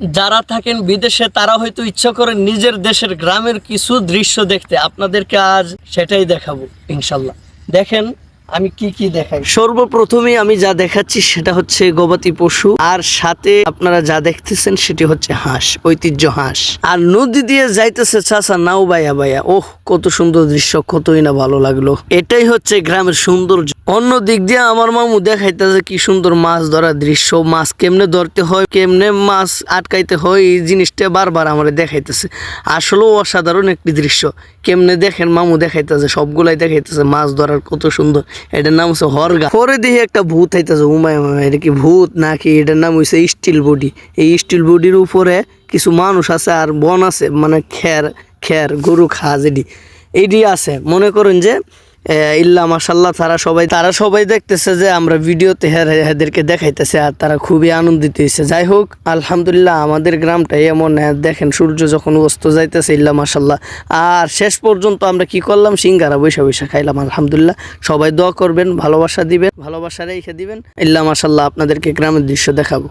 যারা থাকেন বিদেশে, তারা হয়তো ইচ্ছা করে নিজের দেশের গ্রামের কিছু দৃশ্য দেখতে। আপনাদেরকে আজ সেটাই দেখাবো, ইনশাল্লাহ। দেখেন আমি কি কি দেখাই? সর্বপ্রথমে আমি যা দেখাচ্ছি সেটা হচ্ছে গবাদি পশু, আর সাথে আপনারা যা দেখতেছেন সেটি হচ্ছে হাঁস, ঐতিহ্য হাঁস। আর নদী দিয়ে যাইতেছে চাচা, নাও বাইয়া বাইয়া ওহ, কত সুন্দর দৃশ্য, কতই না ভালো লাগল। এটাই হচ্ছে গ্রামের সৌন্দর্য। অন্য দিক দিয়ে আমার মামু দেখাইতেছে কি সুন্দর মাছ ধরার দৃশ্য, মাছ কেমনে ধরতে হয়, কেমনে মাছ আটকাইতে হয়, এই জিনিসটা বারবার আমার দেখাইতেছে। আসলেও অসাধারণ একটি দৃশ্য। কেমনে দেখেন, মামু দেখাইতেছে, সবগুলাই দেখাইতেছে, মাছ ধরার কত সুন্দর। এটার নাম হচ্ছে হরগা। পরে দেখি একটা ভূত হইতেছে উমায় উমায় এটা কি ভূত নাকি? এটার নাম হয়েছে স্টিল বডি এই স্টিল বডির উপরে কিছু মানুষ আছে আর বন আছে মানে খের খের, গরু খা যেটি এইটি আছে। মনে করেন যে ইল্লা মাসাল্লাহ তারা সবাই তারা সবাই দেখতেছে যে আমরা ভিডিওতে হেদেরকে দেখাইতেছে আর তারা খুবই আনন্দিত হয়েছে যাই হোক, আলহামদুলিল্লাহ আমাদের গ্রামটাই এমন দেখেন সূর্য যখন অস্ত যাইতেছে, ইল্লা মাসাল্লাহ আর শেষ পর্যন্ত আমরা কি করলাম? সিঙ্গারা বৈশা বৈশা খাইলাম, আলহামদুলিল্লাহ। সবাই দোয়া করবেন, ভালোবাসা দিবেন, ভালোবাসা রেখে দিবেন। ইল্লা মাসাল্লাহ আপনাদেরকে গ্রামের দৃশ্য দেখাবো।